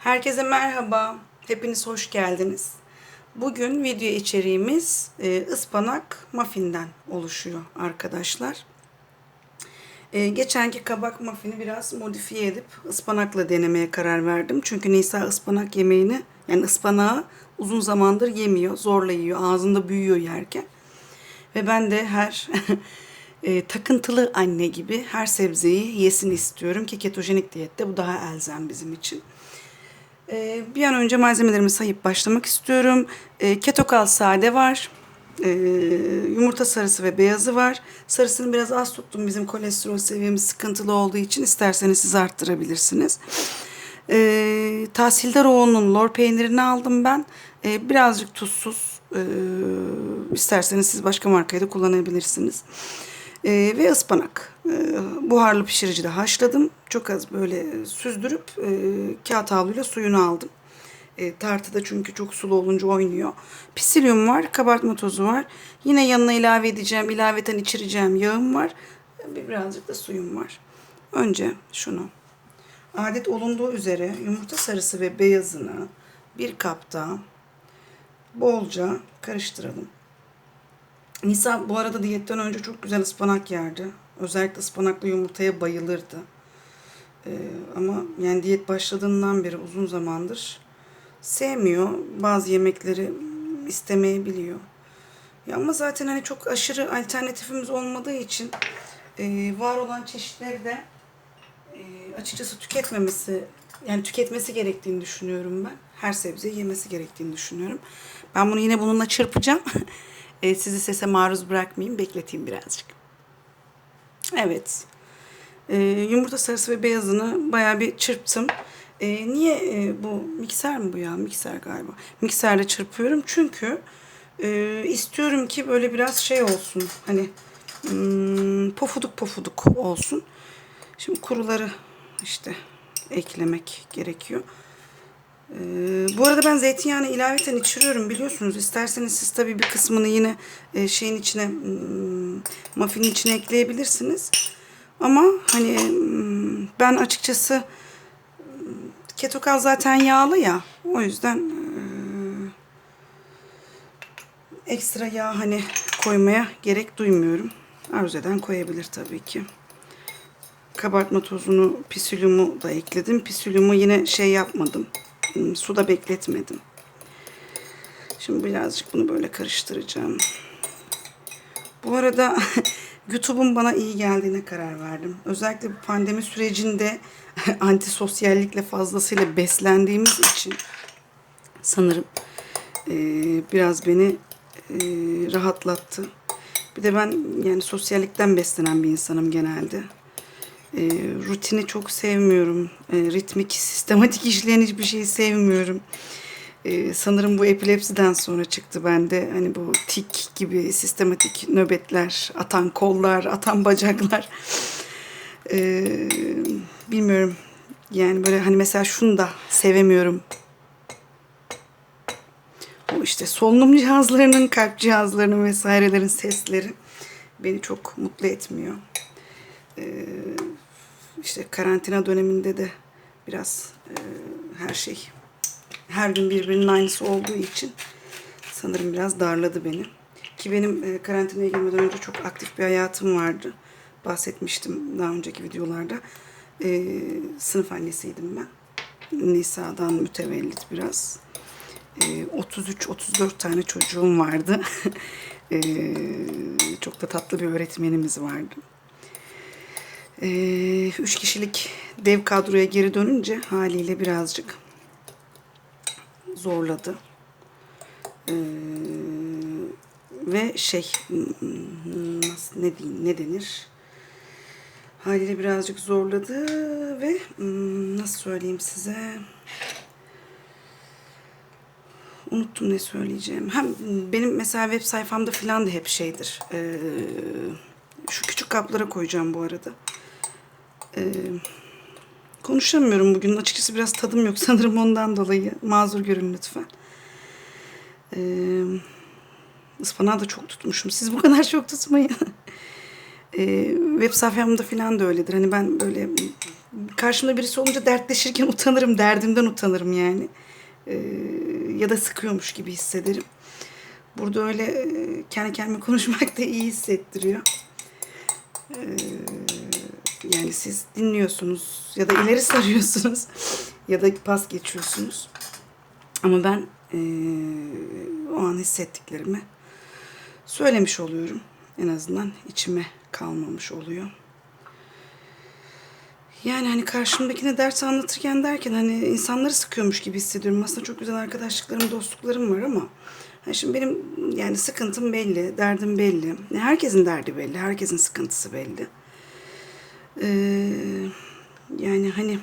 Herkese merhaba. Hepiniz hoş geldiniz. Bugün video içeriğimiz e, ıspanak muffinden oluşuyor arkadaşlar. E, geçenki kabak muffini biraz modifiye edip ıspanakla denemeye karar verdim. Çünkü Nisa ıspanak yemeğini yani ıspanağı uzun zamandır yemiyor. Zorla yiyor. Ağzında büyüyor yerken. Ve ben de her e, takıntılı anne gibi her sebzeyi yesin istiyorum ki ketojenik diyette bu daha elzem bizim için. E, bir an önce malzemelerimi sayıp başlamak istiyorum. E, ketokal sade var. E, yumurta sarısı ve beyazı var. Sarısını biraz az tuttum. Bizim kolesterol seviyemiz sıkıntılı olduğu için isterseniz siz arttırabilirsiniz. E, tahsildar oğlunun lor peynirini aldım ben. E, birazcık tuzsuz. E, isterseniz siz başka markayı da kullanabilirsiniz. E, ve ıspanak. E, buharlı pişiricide haşladım. Çok az böyle süzdürüp e, kağıt havluyla suyunu aldım. E, tartıda çünkü çok sulu olunca oynuyor. Pisilyum var, kabartma tozu var. Yine yanına ilave edeceğim, ilaveten içireceğim yağım var. Bir birazcık da suyum var. Önce şunu adet olunduğu üzere yumurta sarısı ve beyazını bir kapta bolca karıştıralım. Nisa bu arada diyetten önce çok güzel ıspanak yerdi. Özellikle ıspanaklı yumurtaya bayılırdı. Ee, ama yani diyet başladığından beri uzun zamandır sevmiyor. Bazı yemekleri istemeyebiliyor. Ya ama zaten hani çok aşırı alternatifimiz olmadığı için e, var olan çeşitleri de e, açıkçası tüketmemesi yani tüketmesi gerektiğini düşünüyorum ben. Her sebzeyi yemesi gerektiğini düşünüyorum. Ben bunu yine bununla çırpacağım. E, sizi sese maruz bırakmayayım. Bekleteyim birazcık. Evet. E, yumurta sarısı ve beyazını bayağı bir çırptım. E, niye e, bu mikser mi bu ya? Mikser galiba. Mikserde çırpıyorum çünkü e, istiyorum ki böyle biraz şey olsun. Hani hmm, pofuduk pofuduk olsun. Şimdi kuruları işte eklemek gerekiyor. Ee, bu arada ben zeytinyağını ilaveten içiriyorum biliyorsunuz. İsterseniz siz tabii bir kısmını yine e, şeyin içine hmm, muffinin içine ekleyebilirsiniz. Ama hani hmm, ben açıkçası hmm, ketokal zaten yağlı ya. O yüzden e, ekstra yağ hani koymaya gerek duymuyorum. Arzu eden koyabilir tabii ki. Kabartma tozunu, pisilyumu da ekledim. Pisilyumu yine şey yapmadım. Hmm, Suda bekletmedim. Şimdi birazcık bunu böyle karıştıracağım. Bu arada YouTube'un bana iyi geldiğine karar verdim. Özellikle bu pandemi sürecinde antisosyallikle fazlasıyla beslendiğimiz için sanırım e, biraz beni e, rahatlattı. Bir de ben yani sosyallikten beslenen bir insanım genelde. E, rutini çok sevmiyorum. E, ritmik, sistematik işleyen hiçbir şeyi sevmiyorum. E, sanırım bu epilepsiden sonra çıktı bende. Hani bu tik gibi sistematik nöbetler, atan kollar, atan bacaklar. E, bilmiyorum. Yani böyle hani mesela şunu da sevemiyorum. O işte solunum cihazlarının, kalp cihazlarının vesairelerin sesleri beni çok mutlu etmiyor. Ee, işte karantina döneminde de biraz e, her şey her gün birbirinin aynısı olduğu için sanırım biraz darladı beni. Ki benim e, karantinaya girmeden önce çok aktif bir hayatım vardı. Bahsetmiştim daha önceki videolarda. E, sınıf annesiydim ben. Nisa'dan mütevellit biraz. E, 33-34 tane çocuğum vardı. e, çok da tatlı bir öğretmenimiz vardı. Ee, üç kişilik dev kadroya geri dönünce haliyle birazcık zorladı. Ee, ve şey nasıl ne diyeyim ne denir? Haliyle birazcık zorladı ve hmm, nasıl söyleyeyim size? Unuttum ne söyleyeceğim. Hem benim mesela web sayfamda falan da hep şeydir. Ee, şu küçük kaplara koyacağım bu arada. Ee, konuşamıyorum bugün. Açıkçası biraz tadım yok sanırım ondan dolayı. Mazur görün lütfen. Ee, ıspanağı da çok tutmuşum. Siz bu kadar çok tutmayın. ee, web sayfamda falan da öyledir. Hani ben böyle karşımda birisi olunca dertleşirken utanırım, derdimden utanırım yani. Ee, ya da sıkıyormuş gibi hissederim. Burada öyle e, kendi kendime konuşmak da iyi hissettiriyor. Ee, yani siz dinliyorsunuz ya da ileri sarıyorsunuz ya da pas geçiyorsunuz. Ama ben e, o an hissettiklerimi söylemiş oluyorum. En azından içime kalmamış oluyor. Yani hani karşımdakine ders anlatırken derken hani insanları sıkıyormuş gibi hissediyorum. Aslında çok güzel arkadaşlıklarım, dostluklarım var ama hani şimdi benim yani sıkıntım belli, derdim belli. Herkesin derdi belli, herkesin sıkıntısı belli. Ee, yani hani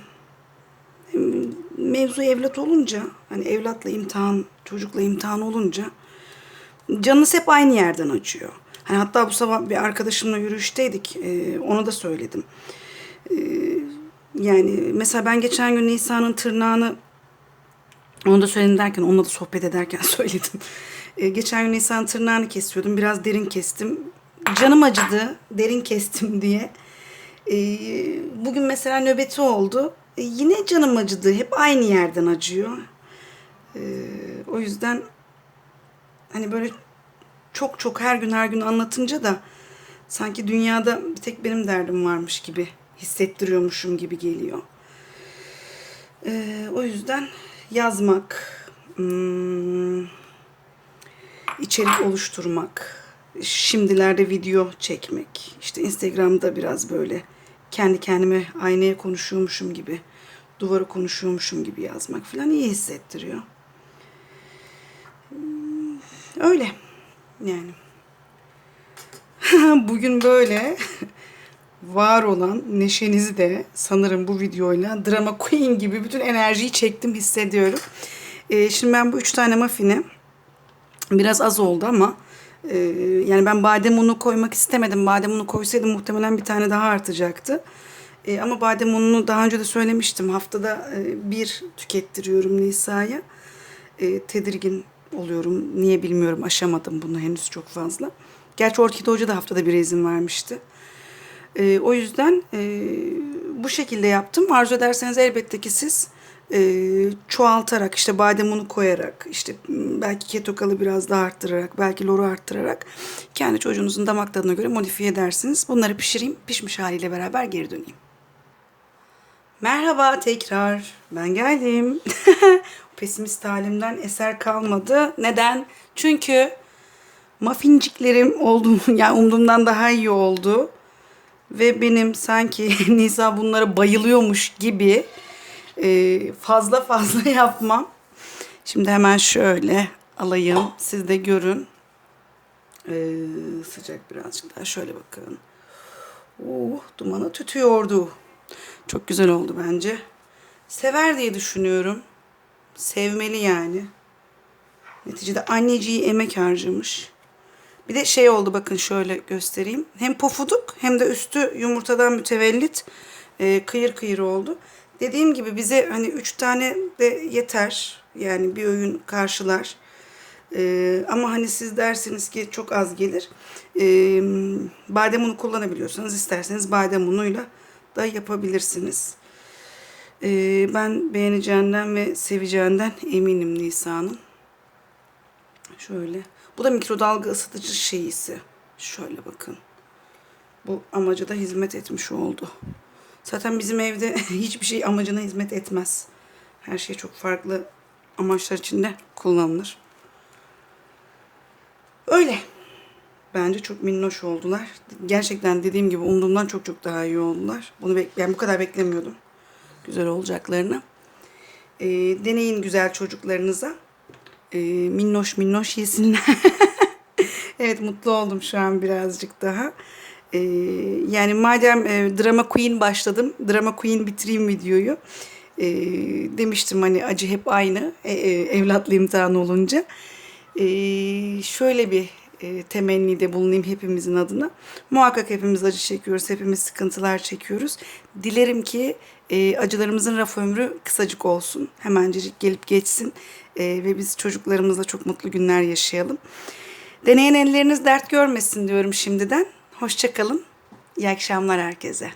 mevzu evlat olunca hani evlatla imtihan, çocukla imtihan olunca canınız hep aynı yerden acıyor. Hani hatta bu sabah bir arkadaşımla yürüyüşteydik. Ee, onu da söyledim. Ee, yani mesela ben geçen gün Nisa'nın tırnağını onu da söyledim derken onunla da sohbet ederken söyledim. Ee, geçen gün Nisa'nın tırnağını kesiyordum. Biraz derin kestim. Canım acıdı. Derin kestim diye. Ee, bugün mesela nöbeti oldu. Ee, yine canım acıdı. Hep aynı yerden acıyor. Ee, o yüzden hani böyle çok çok her gün her gün anlatınca da sanki dünyada bir tek benim derdim varmış gibi hissettiriyormuşum gibi geliyor. Ee, o yüzden yazmak, hmm, içerik oluşturmak, şimdilerde video çekmek, işte Instagram'da biraz böyle kendi kendime aynaya konuşuyormuşum gibi, duvara konuşuyormuşum gibi yazmak falan iyi hissettiriyor. Hmm, Öyle yani. Bugün böyle var olan neşenizi de sanırım bu videoyla drama queen gibi bütün enerjiyi çektim hissediyorum. Ee, şimdi ben bu üç tane muffini biraz az oldu ama e, yani ben badem unu koymak istemedim. Badem unu koysaydım muhtemelen bir tane daha artacaktı. E, ama badem ununu daha önce de söylemiştim. Haftada e, bir tükettiriyorum Nisa'ya. E, tedirgin oluyorum. Niye bilmiyorum. Aşamadım bunu henüz çok fazla. Gerçi Orkide Hoca da haftada bir izin vermişti. E, o yüzden e, bu şekilde yaptım. Arzu ederseniz elbette ki siz e, çoğaltarak, işte badem unu koyarak, işte m, belki ketokalı biraz daha arttırarak, belki loru arttırarak kendi çocuğunuzun damak tadına göre modifiye edersiniz. Bunları pişireyim. Pişmiş haliyle beraber geri döneyim. Merhaba tekrar. Ben geldim. Pesimist halimden eser kalmadı. Neden? Çünkü muffinciklerim oldu, yani umduğumdan daha iyi oldu. Ve benim sanki Nisa bunlara bayılıyormuş gibi e, fazla fazla yapmam. Şimdi hemen şöyle alayım. Siz de görün. Ee, sıcak birazcık daha. Şöyle bakın. Oh, dumanı tütüyordu. Çok güzel oldu bence. Sever diye düşünüyorum. Sevmeli yani. Neticede anneciği emek harcamış. Bir de şey oldu bakın şöyle göstereyim. Hem pofuduk hem de üstü yumurtadan mütevellit e, kıyır kıyır oldu. Dediğim gibi bize hani üç tane de yeter. Yani bir öğün karşılar. E, ama hani siz dersiniz ki çok az gelir. E, badem unu kullanabiliyorsanız isterseniz badem unuyla da yapabilirsiniz. E, ben beğeneceğinden ve seveceğinden eminim Nisa'nın. Şöyle. Bu da mikrodalga ısıtıcı şeyisi. Şöyle bakın. Bu amaca da hizmet etmiş oldu. Zaten bizim evde hiçbir şey amacına hizmet etmez. Her şey çok farklı amaçlar içinde kullanılır. Öyle. Bence çok minnoş oldular. Gerçekten dediğim gibi umduğumdan çok çok daha iyi oldular. Bunu bek yani bu kadar beklemiyordum. Güzel olacaklarını. Ee, deneyin güzel çocuklarınıza. Ee, minnoş minnoş yesinler. evet mutlu oldum şu an birazcık daha. Ee, yani madem e, drama queen başladım, drama queen bitireyim videoyu. Ee, demiştim hani acı hep aynı e, e, evlatlı imtihan olunca. Ee, şöyle bir e, temennide bulunayım hepimizin adına. Muhakkak hepimiz acı çekiyoruz, hepimiz sıkıntılar çekiyoruz. Dilerim ki e, acılarımızın raf ömrü kısacık olsun. Hemencecik gelip geçsin e, ve biz çocuklarımızla çok mutlu günler yaşayalım. Deneyen elleriniz dert görmesin diyorum şimdiden. Hoşçakalın. İyi akşamlar herkese.